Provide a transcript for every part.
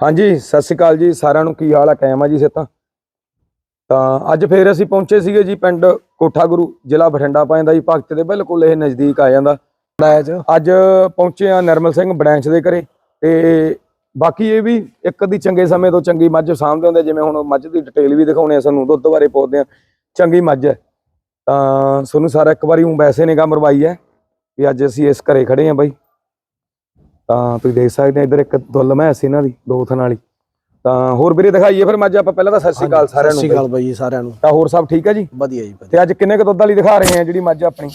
ਹਾਂਜੀ ਸਤਿ ਸ਼੍ਰੀ ਅਕਾਲ ਜੀ ਸਾਰਿਆਂ ਨੂੰ ਕੀ ਹਾਲ ਹੈ ਕਾਇਮ ਆ ਜੀ ਸੇਤਾ ਤਾਂ ਅੱਜ ਫੇਰ ਅਸੀਂ ਪਹੁੰਚੇ ਸੀਗੇ ਜੀ ਪਿੰਡ ਕੋਠਾ ਗੁਰੂ ਜ਼ਿਲ੍ਹਾ ਬਠਿੰਡਾ ਪੈਂਦਾ ਜੀ ਭਗਤ ਦੇ ਬਿਲਕੁਲ ਇਹ ਨਜ਼ਦੀਕ ਆ ਜਾਂਦਾ। ਅੱਜ ਪਹੁੰਚੇ ਆ ਨਰਮਲ ਸਿੰਘ ਬੜੈਂਚ ਦੇ ਘਰੇ ਤੇ ਬਾਕੀ ਇਹ ਵੀ ਇੱਕ ਦੀ ਚੰਗੇ ਸਮੇਂ ਤੋਂ ਚੰਗੀ ਮੱਝ ਸਾਂਭਦੇ ਹੁੰਦੇ ਜਿਵੇਂ ਹੁਣ ਮੱਝ ਦੀ ਡਿਟੇਲ ਵੀ ਦਿਖਾਉਣੇ ਆ ਸਾਨੂੰ ਦੁੱਧ ਬਾਰੇ ਪੁੱਛਦੇ ਆ ਚੰਗੀ ਮੱਝ ਹੈ ਤਾਂ ਤੁਹਾਨੂੰ ਸਾਰਾ ਇੱਕ ਵਾਰੀ ਉਹ ਵੈਸੇ ਨਿਗਾਹ ਮਰਵਾਈ ਹੈ ਵੀ ਅੱਜ ਅਸੀਂ ਇਸ ਘਰੇ ਖੜੇ ਆ ਬਾਈ। ਤਾਂ ਤੁਸੀਂ ਦੇਖ ਸਕਦੇ ਆ ਇੱਧਰ ਇੱਕ ਦੁੱਲ ਮੈਸ ਇਹਨਾਂ ਦੀ ਦੋ ਥਣ ਵਾਲੀ ਤਾਂ ਹੋਰ ਵੀਰੇ ਦਿਖਾਈਏ ਫਿਰ ਮੱਝ ਆਪਾਂ ਪਹਿਲਾਂ ਤਾਂ ਸਤਿ ਸ਼੍ਰੀ ਅਕਾਲ ਸਾਰਿਆਂ ਸਤਿ ਨੂੰ ਸ਼੍ਰੀ ਅਕਾਲ ਬਾਈ। ਜੀ ਸਾਰਿਆਂ ਨੂੰ। ਤਾਂ ਹੋਰ ਸਭ ਠੀਕ ਹੈ ਜੀ? ਵਧੀਆ ਜੀ ਵਧੀਆ। ਤੇ ਅੱਜ ਕਿੰਨੇ ਕੁ ਦੁੱਧ ਵਾਲੀ ਦਿਖਾ ਰਹੇ ਆ ਜਿਹੜੀ ਮੱਝ ਆਪਣੀ?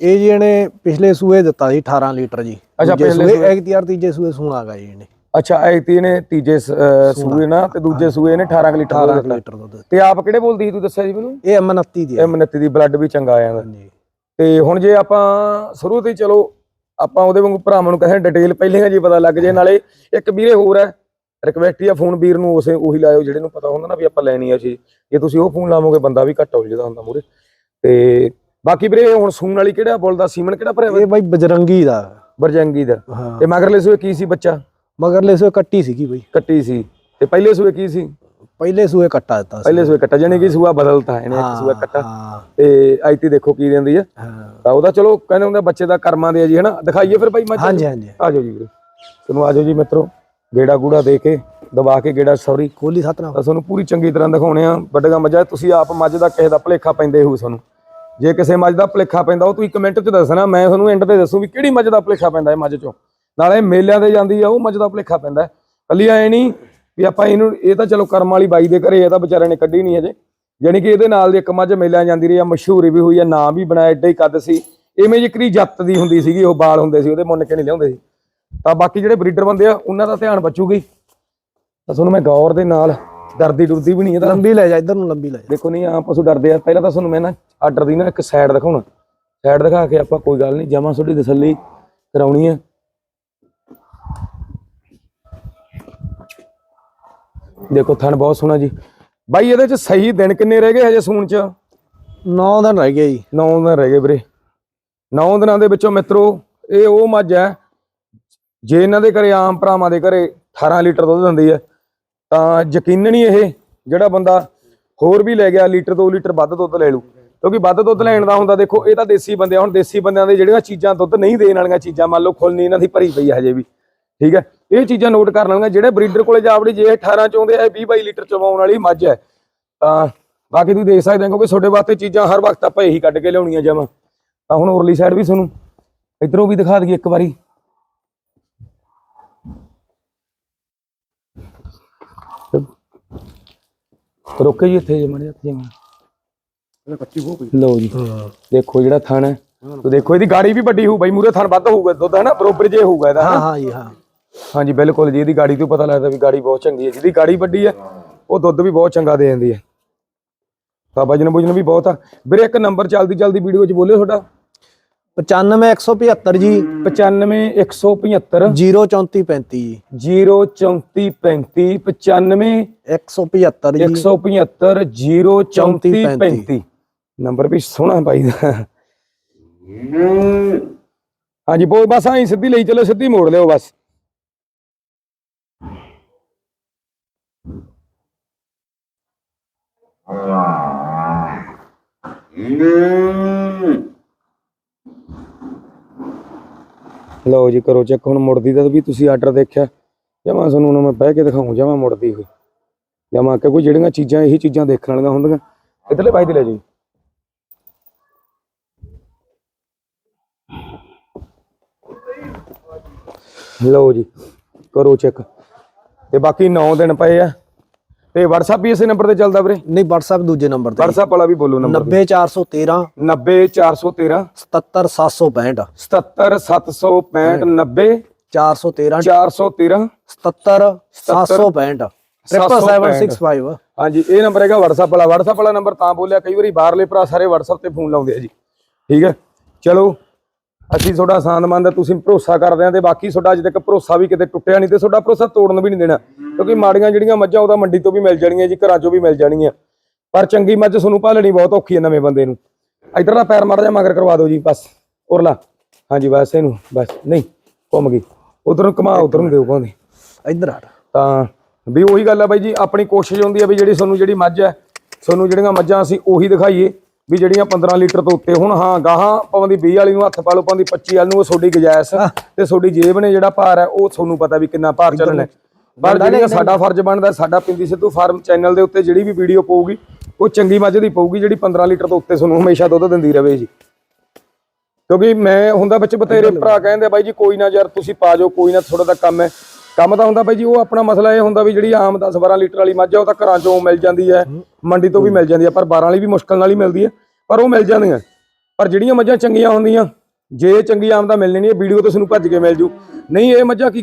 ਇਹ ਜੀ ਇਹਨੇ ਪਿਛਲੇ ਸੂਏ ਦਿੱਤਾ ਜੀ 18 ਲੀਟਰ ਜੀ। ਅੱਛਾ, ਪਿਛਲੇ ਸੂਏ ਸੂਏ। ਐਕਟੀਆਰ ਤੀਜੇ ਸੂਏ ਸੂਣਾ ਗਾ ਜੀ ਇਹਨੇ। ਅੱਛਾ ਐਤੀ ਨੇ ਤੀਜੇ ਸੂਏ ਨਾ ਤੇ ਦੂਜੇ ਸੂਏ ਨੇ 18 ਕੁ ਲੀਟਰ 18 ਦੁੱਧ ਦਿੱਤਾ। ਲੀਟਰ ਦੁੱਧ ਤੇ ਆਪ ਕਿਹੜੇ ਬੋਲਦੀ ਸੀ ਤੂੰ ਦੱਸਿਆ ਜੀ ਮੈਨੂੰ? ਇਹ ਅਮਨਤੀ ਦੀ ਹੈ ਇਹ ਮਨੱਤੀ ਦੀ ਬਲੱਡ ਵੀ ਚੰਗਾ ਆ ਜਾਂਦਾ ਜੀ ਤੇ ਹੁਣ ਜੇ ਆਪਾਂ ਸ਼ੁਰੂ ਤੋਂ ਹੀ ਚਲੋ ਆਪਾਂ ਉਹਦੇ ਵਾਂਗੂ ਭਰਾਵਾਂ ਨੂੰ ਕਹੇ ਡਿਟੇਲ ਪਹਿਲਾਂ ਜੀ ਪਤਾ ਲੱਗ ਜੇ ਨਾਲੇ ਇੱਕ ਵੀਰੇ ਹੋਰ ਹੈ ਰਿਕਵੈਸਟ ਆ ਫੋਨ ਵੀਰ ਨੂੰ ਉਸੇ ਉਹੀ ਲਾਇਓ ਜਿਹੜੇ ਨੂੰ ਪਤਾ ਹੁੰਦਾ ਨਾ ਵੀ ਆਪਾਂ ਲੈਣੀ ਆ ਚੀਜ਼। ਜੇ ਤੁਸੀਂ ਉਹ ਫੋਨ ਲਾਵੋਗੇ ਬੰਦਾ ਵੀ ਘੱਟ ਉਲਝਦਾ ਹੁੰਦਾ ਮੂਰੇ ਤੇ ਬਾਕੀ ਵੀਰੇ ਹੁਣ ਸੂਣ ਵਾਲੀ ਕਿਹੜਾ ਬੋਲਦਾ ਸੀਮਨ ਕਿਹੜਾ ਭਰਿਆ? ਇਹ ਬਾਈ ਬਜਰੰਗੀ ਦਾ। ਬਰਜੰਗੀ ਦਾ। ਹਾਂ। ਤੇ ਮਗਰਲੇ ਸੂਏ ਕੀ ਸੀ ਬੱਚਾ? ਮਗਰਲੇ ਸੂਏ ਕੱਟੀ ਸੀਗੀ ਬਾਈ। ਕੱਟੀ ਸੀ। ਤੇ ਪਹਿਲੇ ਸੂਏ ਕੀ ਸੀ? ਪਹਿਲੇ ਸੂਏ ਕੱਟਾ ਦਿੱਤਾ ਸੀ। ਪਹਿਲੇ ਸੂਏ ਕੱਟਾ ਜਾਨੀ ਕਿ ਸੂਆ ਬਦਲਤਾ ਇਹਨੇ ਇੱਕ ਸੂਆ ਕੱਟਾ। ਤੇ ਆਈਤੀ ਦੇਖੋ ਕੀ ਦਿੰਦੀ ਆ। ਹਾਂ। ਤਾਂ ਉਹਦਾ ਚਲੋ ਕਹਿੰਦੇ ਹੁੰਦੇ ਬੱਚੇ ਦਾ ਕਰਮਾਂ ਦੇ ਆ ਜੀ ਹਨਾ? ਦਿਖਾਈਏ ਫਿਰ ਭਾਈ ਮੱਝ ਹਾਂਜੀ ਹਾਂਜੀ। ਆ ਜਾਓ ਜੀ ਵੀਰੇ। ਤੁਹਾਨੂੰ ਆ ਜਾਓ ਜੀ ਮਿੱਤਰੋ ਗੇੜਾ ਗੂੜਾ ਦੇ ਕੇ ਦਬਾ ਕੇ ਗੇੜਾ ਸੌਰੀ ਖੋਲੀ ਸਤਨਾਮ ਤਾਂ ਤੁਹਾਨੂੰ ਪੂਰੀ ਚੰਗੀ ਤਰ੍ਹਾਂ ਦਿਖਾਉਣੇ ਆ ਵੱਡੀਆਂ ਮੱਝਾਂ ਤੁਸੀਂ ਆਪ ਮੱਝ ਦਾ ਕਿਸੇ ਦਾ ਭਲੇਖਾ ਪੈਂਦੇ ਹੋ ਤੁਹਾਨੂੰ। ਜੇ ਕਿਸੇ ਮੱਝ ਦਾ ਭਲੇਖਾ ਪੈਂਦਾ ਉਹ ਤੁਸੀਂ ਕਮੈਂਟ 'ਚ ਦੱਸਣਾ ਮੈਂ ਤੁਹਾਨੂੰ ਐਂਡ ਤੇ ਦੱਸੂ ਵੀ ਕਿਹੜੀ ਮੱਝ ਦਾ ਭਲੇਖਾ ਪੈਂਦਾ ਹੈ ਮੱਝ 'ਚੋਂ। ਨਾਲੇ ਮੇਲਿਆਂ ਤੇ ਜਾਂਦੀ ਆ ਉਹ ਮੱਝ ਦਾ ਭਲੇਖਾ ਪੈਂਦਾ। ਕੱਲੀ ਐ ਨਹੀਂ ਵੀ ਆਪਾਂ ਇਹਨੂੰ ਇਹ ਤਾਂ ਚਲੋ ਕਰਮ ਵਾਲੀ ਬਾਈ ਦੇ ਘਰੇ ਇਹ ਤਾਂ ਵਿਚਾਰੇ ਨੇ ਕੱਢੀ ਨਹੀਂ ਅਜੇ ਯਾਨੀ ਕਿ ਇਹਦੇ ਨਾਲ ਦੀ ਇੱਕ ਮੱਝ ਮੇਲਿਆਂ ਜਾਂਦੀ ਰਹੀ ਆ ਮਸ਼ਹੂਰ ਵੀ ਹੋਈ ਆ ਨਾਮ ਵੀ ਬਣਾਇਆ ਏਡਾ ਹੀ ਕੱਦ ਸੀ। ਇਵੇਂ ਜਿਕਰੀ ਜੱਤ ਦੀ ਹੁੰਦੀ ਸੀਗੀ ਉਹ ਬਾਲ ਹੁੰਦੇ ਸੀ ਉਹਦੇ ਮੁੰਨ ਕੇ ਨਹੀਂ ਲਿਆਉਂਦੇ ਸੀ। ਤਾਂ ਬਾਕੀ ਜਿਹੜੇ ਬਰੀਡਰ ਬੰਦੇ ਆ ਉਹਨਾਂ ਦਾ ਧਿਆਨ ਬਚੂਗੀ। ਤਾਂ ਤੁਹਾਨੂੰ ਮੈਂ ਗੌਰ ਦੇ ਨਾਲ ਡਰਦੀ ਡੁਰਦੀ ਵੀ ਨਹੀਂ ਇਹਦਾ। ਲੰਬੀ ਲੈ ਜਾ ਇਧਰ ਨੂੰ ਲੰਬੀ ਲੈ ਜਾ। ਦੇਖੋ ਨਹੀਂ ਆ ਪਸ਼ੂ ਡਰਦੇ ਆ। ਪਹਿਲਾਂ ਤਾਂ ਤੁਹਾਨੂੰ ਮੈਂ ਨਾ ਆਰਡਰ ਦੀ ਨਾ ਇੱਕ ਸਾਈਡ ਦਿਖਾਉਣਾ। ਸਾਈਡ ਦਿਖਾ ਕੇ ਆਪਾਂ ਕੋਈ ਗੱਲ ਨਹੀਂ ਜਮਾ ਤੁਹਾਡੀ ਤਸੱਲੀ ਕਰਾਉਣੀ ਆ। ਦੇਖੋ ਥਣ ਬਹੁਤ ਸੋਹਣਾ ਜੀ। ਬਾਈ ਇਹਦੇ ਚ ਸਹੀ ਦਿਨ ਕਿੰਨੇ ਰਹਿ ਗਏ ਹਜੇ ਸੂਣ ਚ? 9 ਦਿਨ ਰਹਿ ਗਏ ਜੀ। 9 ਦਿਨ ਰਹਿ ਗਏ ਵੀਰੇ। 9 ਦਿਨਾਂ ਦੇ ਵਿੱਚੋਂ ਮਿੱਤਰੋ ਇਹ ਉਹ ਮੱਝ ਹੈ ਜੇ ਇਹਨਾਂ ਦੇ ਘਰੇ ਆਮ ਭਰਾਵਾਂ ਦੇ ਘਰੇ 18 ਲੀਟਰ ਦੁੱਧ ਦਿੰਦੀ ਹੈ ਤਾਂ ਯਕੀਨਨ ਹੀ ਇਹ ਜਿਹੜਾ ਬੰਦਾ ਹੋਰ ਵੀ ਲੈ ਗਿਆ ਲੀਟਰ 2 ਲੀਟਰ ਵੱਧ ਦੁੱਧ ਲੈ ਲੂ ਕਿਉਂਕਿ ਵੱਧ ਦੁੱਧ ਲੈਣ ਦਾ ਹੁੰਦਾ ਦੇਖੋ ਇਹ ਤਾਂ ਦੇਸੀ ਬੰਦੇ ਆ ਹੁਣ ਦੇਸੀ ਬੰਦਿਆਂ ਦੇ ਜਿਹੜੀਆਂ ਚੀਜ਼ਾਂ ਦੁੱਧ ਨਹੀਂ ਦੇਣ ਵਾਲੀਆਂ ਚੀਜ਼ਾਂ ਮੰਨ ਲਓ ਖੁੱਲਣੀ ਇਹਨਾਂ ਦੀ ਭਰੀ ਪਈ ਹੈ ਹਜੇ ਵੀ। ਠੀਕ ਹੈ? ਇਹ ਚੀਜ਼ਾਂ ਨੋਟ ਕਰ ਲੈਣੀਆਂ ਜਿਹੜੇ ਬਰੀਡਰ ਕੋਲੇ ਜਾਵੜੀ ਜੇ ਇਹ 18 ਚਾਹੁੰਦੇ ਆ ਇਹ 20 22 ਲੀਟਰ ਚਵਾਉਣ ਵਾਲੀ ਮੱਝ ਹੈ। ਤਾਂ ਬਾਕੀ ਤੁਸੀਂ ਦੇਖ ਸਕਦੇ ਹੋ ਕਿਉਂਕਿ ਤੁਹਾਡੇ ਵਾਸਤੇ ਚੀਜ਼ਾਂ ਹਰ ਵਕਤ ਆਪਾਂ ਇਹੀ ਕੱਢ ਕੇ ਲਿਆਉਣੀਆਂ ਜਮਾਂ। ਤਾਂ ਹੁਣ ਉਰਲੀ ਸਾਈਡ ਵੀ ਤੁਹਾਨੂੰ ਇਧਰੋਂ ਵੀ ਦਿਖਾ ਦਈਏ ਇੱਕ ਵਾਰੀ। ਰੁਕੇ ਜੀ ਇੱਥੇ ਜੇ ਮੜੇ ਇੱਥੇ ਜਿਵੇਂ ਕੱਚੀ ਹੋ ਗਈ ਲਓ ਜੀ। ਦੇਖੋ ਜਿਹੜਾ ਥਣ ਹੈ। ਤੋ ਦੇਖੋ ਇਹਦੀ ਗਾੜੀ ਵੀ ਵੱਡੀ ਹੋਊ ਬਾਈ ਮੂਰੇ ਥਣ ਵੱਧ ਹੋਊਗਾ ਦੁੱਧ ਹੈ ਨਾ ਬਰੋਬਰ ਜੇ ਹੋਊਗਾ ਇਹਦਾ ਹਾਂ? ਹਾਂ ਜੀ ਹਾਂ। ਹਾਂਜੀ ਬਿਲਕੁਲ ਜੀ ਇਹਦੀ ਗਾੜੀ ਤੋਂ ਪਤਾ ਲੱਗਦਾ ਵੀ ਗਾੜੀ ਬਹੁਤ ਚੰਗੀ ਹੈ। ਜਿਹਦੀ ਗਾੜੀ ਵੱਡੀ ਹੈ ਉਹ ਦੁੱਧ ਵੀ ਬਹੁਤ ਚੰਗਾ ਦੇ ਦਿੰਦੀ ਹੈ। ਤਾਂ ਵਜਨ ਵਜਨ ਵੀ ਬਹੁਤ ਆ। ਵੀਰੇ ਇੱਕ ਨੰਬਰ ਚੱਲਦੀ ਚੱਲਦੀ ਵੀਡੀਓ 'ਚ ਬੋਲਿਓ ਤੁਹਾਡਾ। 95 175 ਜੀ। 95 175 03435 ਜੀ। 03435 95 175 ਜੀ। 175 03435 ਨੰਬਰ ਵੀ ਸੋਹਣਾ ਬਾਈ ਦਾ। ਹਾਂਜੀ ਬੋ ਬਸ ਆਈ ਸਿੱਧੀ ਲਈ ਚਲੋ ਸਿੱਧੀ ਮੋੜ ਲਿਓ ਬਸ। ਲਓ ਜੀ, ਕਰੋ ਚੈੱਕ ਹੁਣ ਮੁੜਦੀ ਦਾ ਵੀ ਤੁਸੀਂ ਆਰਡਰ ਦੇਖਿਆ। ਜਮਾ ਤੁਹਾਨੂੰ ਹੁਣ ਮੈਂ ਬਹਿ ਕੇ ਦਿਖਾਉਂ, ਜਮਾ ਮੁੜਦੀ ਹੋਈ। ਜਮਾ ਕਿ ਕੋਈ ਜਿਹੜੀਆਂ ਚੀਜ਼ਾਂ, ਇਹੀ ਚੀਜ਼ਾਂ ਦੇਖਣ ਵਾਲੀਆਂ ਹੁੰਦੀਆਂ। ਇਧਰਲੇ ਬਾਈ ਦੇ ਲੈ ਜੀ। ਲਓ ਜੀ, ਕਰੋ ਚੈੱਕ ਤੇ ਬਾਕੀ 9 ਦਿਨ ਪਏ ਆ। ਤੇ WhatsApp ਵੀ ਇਸੇ ਨੰਬਰ ਤੇ ਚੱਲਦਾ ਵੀਰੇ ਨਹੀਂ WhatsApp ਦੂਜੇ ਨੰਬਰ ਤੇ WhatsApp ਵਾਲਾ ਵੀ ਬੋਲੋ ਨੰਬਰ 90413 90413 77765 77765 90 413 413 77 765 77765 ਹਾਂਜੀ ਇਹ ਨੰਬਰ ਹੈਗਾ WhatsApp ਵਾਲਾ WhatsApp ਵਾਲਾ ਨੰਬਰ ਤਾਂ ਬੋਲਿਆ ਕਈ ਵਾਰੀ ਬਾਹਰਲੇ ਭਰਾ ਸਾਰੇ WhatsApp ਤੇ ਫੋਨ ਲਾਉਂਦੇ ਆ ਜੀ ਠੀਕ ਹੈ ਚਲੋ ਅਸੀਂ ਤੁਹਾਡਾ ਆਸਾਨਮੰਦ ਹੈ ਤੁਸੀਂ ਭਰੋਸਾ ਕਰਦੇ ਆ ਤੇ ਬਾਕੀ ਤੁਹਾਡਾ ਅਜੇ ਤੱਕ ਭਰੋਸਾ ਵੀ ਕਿਤੇ ਟੁੱਟਿਆ ਨਹੀਂ ਤੇ ਤੁਹਾਡਾ ਭਰੋਸਾ ਤੋੜਨ ਵੀ ਨਹੀਂ ਦੇਣਾ। ਕਿਉਂਕਿ ਮਾੜੀਆਂ ਜਿਹੜੀਆਂ ਮੱਝਾਂ ਉਹਦਾ ਮੰਡੀ ਤੋਂ ਵੀ ਮਿਲ ਜਾਣਗੀਆਂ ਜੀ ਘਰਾਂ ਚੋਂ ਵੀ ਮਿਲ ਜਾਣਗੀਆਂ ਪਰ ਚੰਗੀ ਮੱਝ ਤੁਹਾਨੂੰ ਭਾਲਣੀ ਬਹੁਤ ਔਖੀ ਹੈ ਨਵੇਂ ਬੰਦੇ ਨੂੰ। ਇਧਰ ਦਾ ਪੈਰ ਮਾੜਾ ਜਿਹਾ ਮਗਰ ਕਰਵਾ ਦਿਓ ਜੀ ਬਸ। ਉਰਲਾ ਹਾਂਜੀ ਬਸ ਇਹਨੂੰ ਬਸ। ਨਹੀਂ ਘੁੰਮ ਗਈ। ਉਧਰ ਨੂੰ ਘੁਮਾ ਉਧਰ ਨੂੰ ਦਿਓ ਭਾਵੇਂ। ਇੱਧਰ ਆ। ਤਾਂ ਵੀ ਉਹੀ ਗੱਲ ਆ ਬਾਈ ਜੀ ਆਪਣੀ ਕੋਸ਼ਿਸ਼ ਹੁੰਦੀ ਆ ਵੀ ਜਿਹੜੀ ਤੁਹਾਨੂੰ ਜਿਹੜੀ ਮੱਝ ਹੈ ਤੁਹਾਨੂੰ ਜਿਹੜੀਆਂ ਮੱਝਾਂ ਅਸੀਂ ਉਹੀ ਦਿਖਾਈਏ। ਵੀ ਜਿਹੜੀਆਂ 15 ਲੀਟਰ ਤੋਂ ਉੱਤੇ ਹੁਣ ਹਾਂ ਗਾਹਾਂ ਪਾਉਂਦੀ 20 ਵਾਲੀ ਨੂੰ ਹੱਥ ਪਾ ਲਓ ਪਾਉਂਦੀ 25 ਵਾਲੀ ਨੂੰ ਉਹ ਤੁਹਾਡੀ ਗੁਜਾਇਸ਼ ਤੇ ਤੁਹਾਡੀ ਜੇਬ ਨੇ ਜਿਹੜਾ ਭਾਰ ਹੈ ਉਹ ਤੁਹਾਨੂੰ ਪਤਾ ਵੀ ਕਿੰਨਾ ਭਾਰ ਚੱਲਣਾ। ਪਰ ਜਿਹੜੀਆਂ ਸਾਡਾ ਫਰਜ਼ ਬਣਦਾ ਸਾਡਾ ਪਿੰਦੀ ਸਿੱਧੂ ਫਾਰਮ ਚੈਨਲ ਦੇ ਉੱਤੇ ਜਿਹੜੀ ਵੀ ਵੀਡੀਓ ਪਊਗੀ ਉਹ ਚੰਗੀ ਮੱਝ ਦੀ ਪਊਗੀ ਜਿਹੜੀ 15 ਲੀਟਰ ਤੋਂ ਉੱਤੇ ਤੁਹਾਨੂੰ ਹਮੇਸ਼ਾ ਦੁੱਧ ਦਿੰਦੀ ਰਹੇ ਜੀ। ਕਿਉਂਕਿ ਮੈਂ ਹੁੰਦਾ ਵਿੱਚ ਬਤੇਰੇ ਭਰਾ ਕਹਿੰਦੇ ਬਾਈ ਜੀ ਕੋਈ ਨਾ ਯਾਰ ਤੁਸੀਂ ਪਾ ਜਾਓ ਕੋਈ ਨਾ ਥੋੜਾ ਦਾ ਕੰਮ ਹੈ। ਕੰਮ ਤਾਂ ਹੁੰਦਾ ਬਾਈ ਜੀ ਉਹ ਆਪਣਾ ਮਸਲਾ ਇਹ ਹੁੰਦਾ ਵੀ ਜਿਹੜੀ ਆਮ 10 12 ਲੀਟਰ ਵਾਲੀ ਮੱਝ ਆ ਉਹ ਤਾਂ ਘਰਾਂ ਚੋਂ ਮਿਲ ਜਾਂਦੀ ਹੈ ਮੰਡੀ ਤੋਂ ਵੀ ਮਿਲ ਜਾਂਦੀ ਹੈ ਪਰ 12 ਵਾਲੀ ਵੀ ਮੁਸ਼ਕਲ ਨਾਲ ਹੀ ਮਿਲਦੀ ਹੈ ਪਰ ਉਹ ਮਿਲ ਜਾਂਦੀਆਂ। ਪਰ ਜਿਹੜੀਆਂ ਮੱਝਾਂ ਚੰਗੀਆਂ ਹੁੰਦੀਆਂ ਜੇ ਚੰਗੀ ਆਮਦਾ ਮਿਲਣੀ ਨਹੀਂ ਵੀਡੀਓ ਤੋਂ ਤੁਹਾਨੂੰ ਭੱਜ ਕੇ ਮਿਲ ਜੂ। ਨਹੀਂ ਇਹ ਮੱਝਾਂ ਕੀ